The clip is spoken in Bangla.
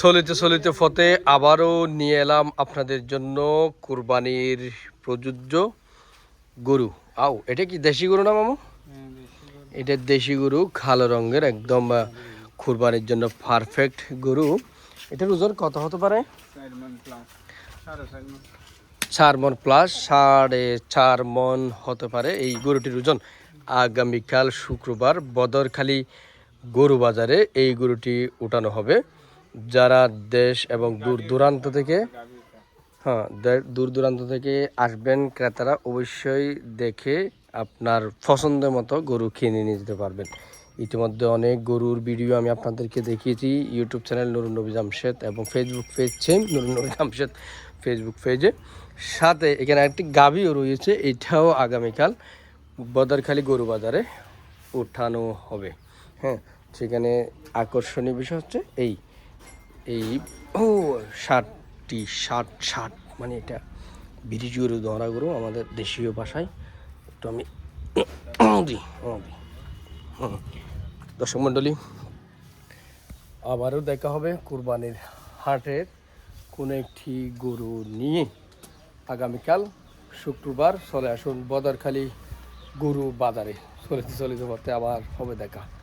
চলিতে চলিতে ফতে আবারও নিয়ে এলাম আপনাদের জন্য কুরবানির প্রযোজ্য গরু। আও, এটা কি দেশি গরু না মামু? এটা দেশি গরু, কালো রঙের, একদম কুরবানির জন্য পারফেক্ট গরু। এটার ওজন কত হতে পারে? চার মন প্লাস সাড়ে চার মন হতে পারে এই গরুটির ওজন। আগামীকাল শুক্রবার বদরখালি গরু বাজারে এই গরুটি উঠানো হবে। যারা দেশ এবং দূর দূরান্ত থেকে হ্যাঁ দূর দূরান্ত থেকে আসবেন, ক্রেতারা অবশ্যই দেখে আপনার পছন্দের মতো গরু কিনে নিয়ে যেতে পারবেন। ইতিমধ্যে অনেক গরুর ভিডিও আমি আপনাদেরকে দেখিয়েছি, ইউটিউব চ্যানেল নুরুন নবী জামশেদ এবং ফেসবুক পেজ সেম নুরুন নবী জামশেদ ফেসবুক পেজে। সাথে এখানে একটি গাভিও রয়েছে, এটাও আগামীকাল বদরখালি গরু বাজারে উঠানো হবে। হ্যাঁ সেখানে আকর্ষণীয় বিষয় হচ্ছে এই। এই, ও, ষাটটি, ষাট ষাট মানে এটা ব্রিটিশ গরু আমাদের দেশীয় ভাষায়। একটু আমি। দর্শক মণ্ডলী, আবারও দেখা হবে কুরবানির হাটের কোনো একটি গরু নিয়ে। আগামীকাল শুক্রবার চলে আসুন বদরখালি গরু বাজারে। চলিতে চলিতে পথে আবার হবে দেখা।